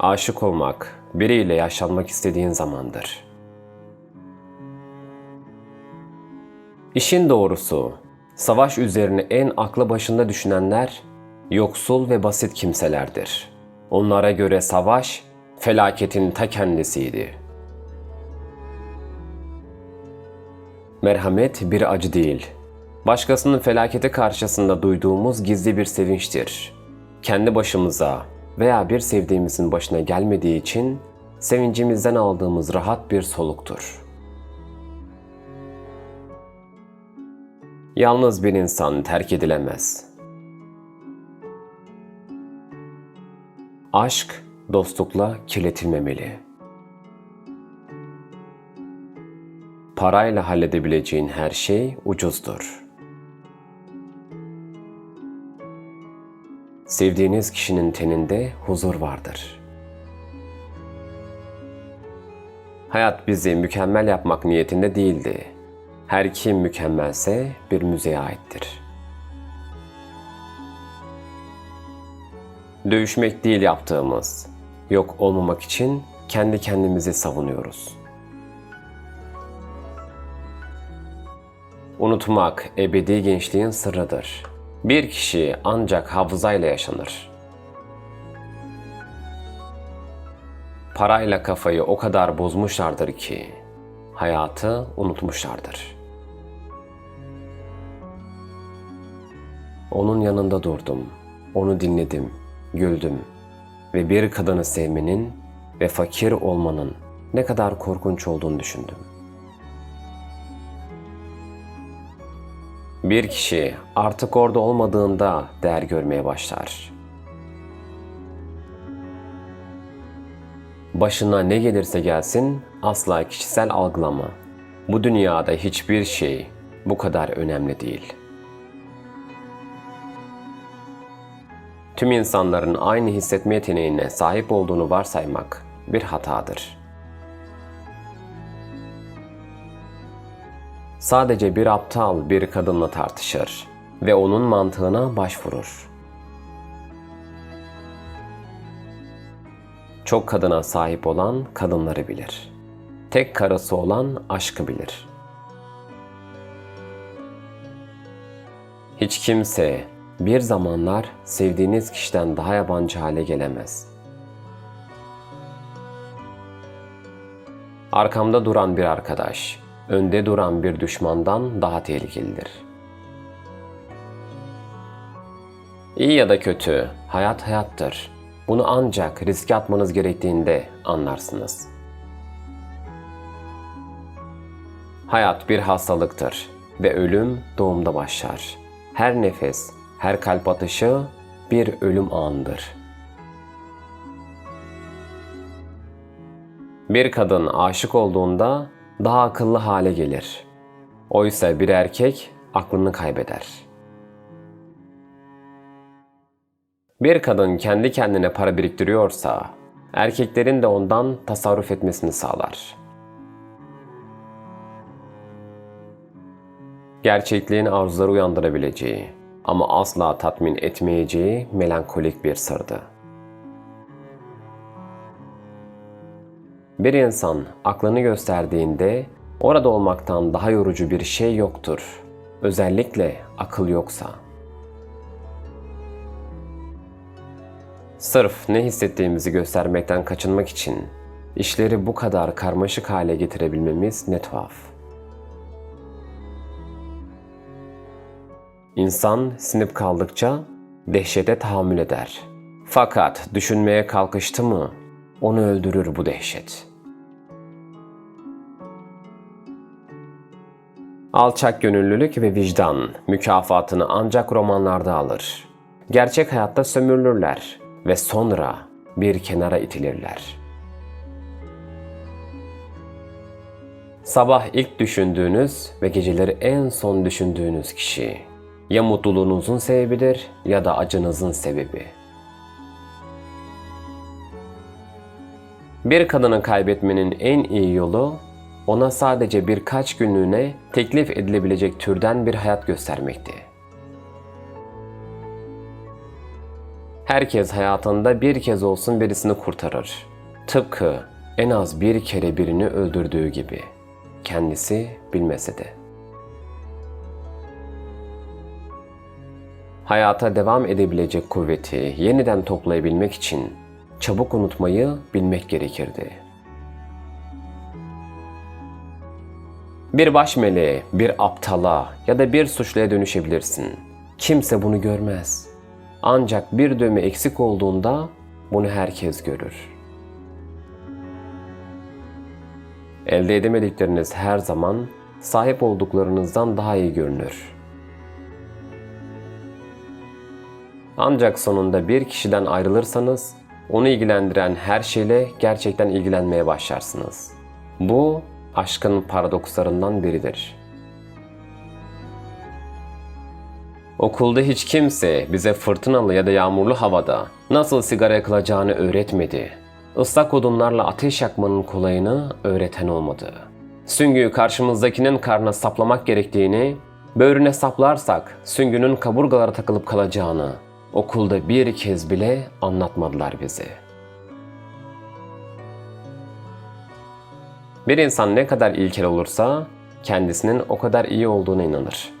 aşık olmak, biriyle yaşanmak istediğin zamandır. İşin doğrusu, savaş üzerine en aklı başında düşünenler yoksul ve basit kimselerdir. Onlara göre savaş felaketin ta kendisiydi. Merhamet bir acı değil. Başkasının felaketi karşısında duyduğumuz gizli bir sevinçtir. Kendi başımıza veya bir sevdiğimizin başına gelmediği için sevincimizden aldığımız rahat bir soluktur. Yalnız bir insan terk edilemez. Aşk dostlukla kirletilmemeli. Parayla halledebileceğin her şey ucuzdur. Sevdiğiniz kişinin teninde huzur vardır. Hayat bizi mükemmel yapmak niyetinde değildi. Her kim mükemmelse bir müzeye aittir. Dövüşmek değil yaptığımız, yok olmamak için kendi kendimizi savunuyoruz. Unutmak ebedi gençliğin sırrıdır. Bir kişi ancak hafızayla yaşanır. Parayla kafayı o kadar bozmuşlardır ki hayatı unutmuşlardır. Onun yanında durdum. Onu dinledim, güldüm ve bir kadını sevmenin ve fakir olmanın ne kadar korkunç olduğunu düşündüm. Bir kişi artık orada olmadığında değer görmeye başlar. Başına ne gelirse gelsin asla kişisel algılama. Bu dünyada hiçbir şey bu kadar önemli değil. Tüm insanların aynı hissetme yeteneğine sahip olduğunu varsaymak bir hatadır. Sadece bir aptal bir kadınla tartışır ve onun mantığına başvurur. Çok kadına sahip olan kadınları bilir. Tek karısı olan aşkı bilir. Hiç kimse bir zamanlar sevdiğiniz kişiden daha yabancı hale gelemez. Arkamda duran bir arkadaş, önde duran bir düşmandan daha tehlikelidir. İyi ya da kötü, hayat hayattır. Bunu ancak riske atmanız gerektiğinde anlarsınız. Hayat bir hastalıktır ve ölüm doğumda başlar. Her nefes, her kalp atışı bir ölüm anıdır. Bir kadın aşık olduğunda daha akıllı hale gelir. Oysa bir erkek aklını kaybeder. Bir kadın kendi kendine para biriktiriyorsa, erkeklerin de ondan tasarruf etmesini sağlar. Gerçekliğin arzuları uyandırabileceği ama asla tatmin etmeyeceği melankolik bir sırdı. Bir insan aklını gösterdiğinde orada olmaktan daha yorucu bir şey yoktur. Özellikle akıl yoksa. Sırf ne hissettiğimizi göstermekten kaçınmak için işleri bu kadar karmaşık hale getirebilmemiz ne tuhaf. İnsan sinip kaldıkça dehşete tahammül eder. Fakat düşünmeye kalkıştı mı onu öldürür bu dehşet. Alçak gönüllülük ve vicdan mükafatını ancak romanlarda alır. Gerçek hayatta sömürülürler ve sonra bir kenara itilirler. Sabah ilk düşündüğünüz ve geceleri en son düşündüğünüz kişi ya mutluluğunuzun sebebidir ya da acınızın sebebi. Bir kadını kaybetmenin en iyi yolu ona sadece birkaç günlüğüne teklif edilebilecek türden bir hayat göstermekti. Herkes hayatında bir kez olsun birisini kurtarır. Tıpkı en az bir kere birini öldürdüğü gibi. Kendisi bilmese de. Hayata devam edebilecek kuvveti yeniden toplayabilmek için çabuk unutmayı bilmek gerekirdi. Bir baş meleğe, bir aptala ya da bir suçluya dönüşebilirsin. Kimse bunu görmez. Ancak bir dövme eksik olduğunda bunu herkes görür. Elde edemedikleriniz her zaman sahip olduklarınızdan daha iyi görünür. Ancak sonunda bir kişiden ayrılırsanız onu ilgilendiren her şeyle gerçekten ilgilenmeye başlarsınız. Bu aşkın paradokslarından biridir. Okulda hiç kimse bize fırtınalı ya da yağmurlu havada nasıl sigara yakılacağını öğretmedi. Islak odunlarla ateş yakmanın kolayını öğreten olmadı. Süngüyü karşımızdakinin karnına saplamak gerektiğini, böğrüne saplarsak süngünün kaburgalara takılıp kalacağını okulda bir kez bile anlatmadılar bize. Bir insan ne kadar ilkel olursa kendisinin o kadar iyi olduğuna inanır.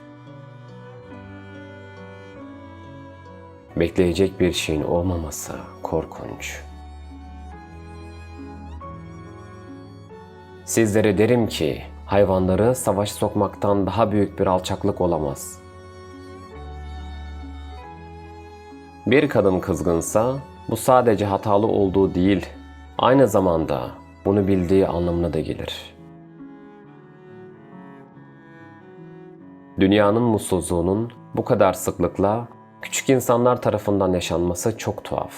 Bekleyecek bir şeyin olmaması korkunç. Sizlere derim ki hayvanları savaş sokmaktan daha büyük bir alçaklık olamaz. Bir kadın kızgınsa bu sadece hatalı olduğu değil, aynı zamanda bunu bildiği anlamına da gelir. Dünyanın mutsuzluğunun bu kadar sıklıkla küçük insanlar tarafından yaşanması çok tuhaf.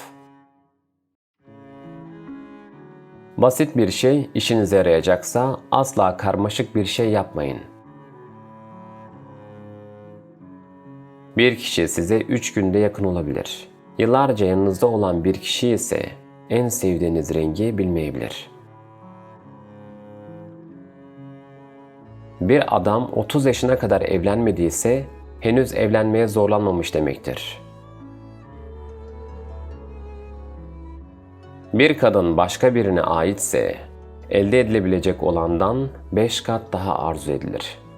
Basit bir şey işinize yarayacaksa asla karmaşık bir şey yapmayın. Bir kişi size 3 günde yakın olabilir. Yıllarca yanınızda olan bir kişi ise en sevdiğiniz rengi bilmeyebilir. Bir adam 30 yaşına kadar evlenmediyse henüz evlenmeye zorlanmamış demektir. Bir kadın başka birine aitse elde edilebilecek olandan 5 kat daha arzu edilir.''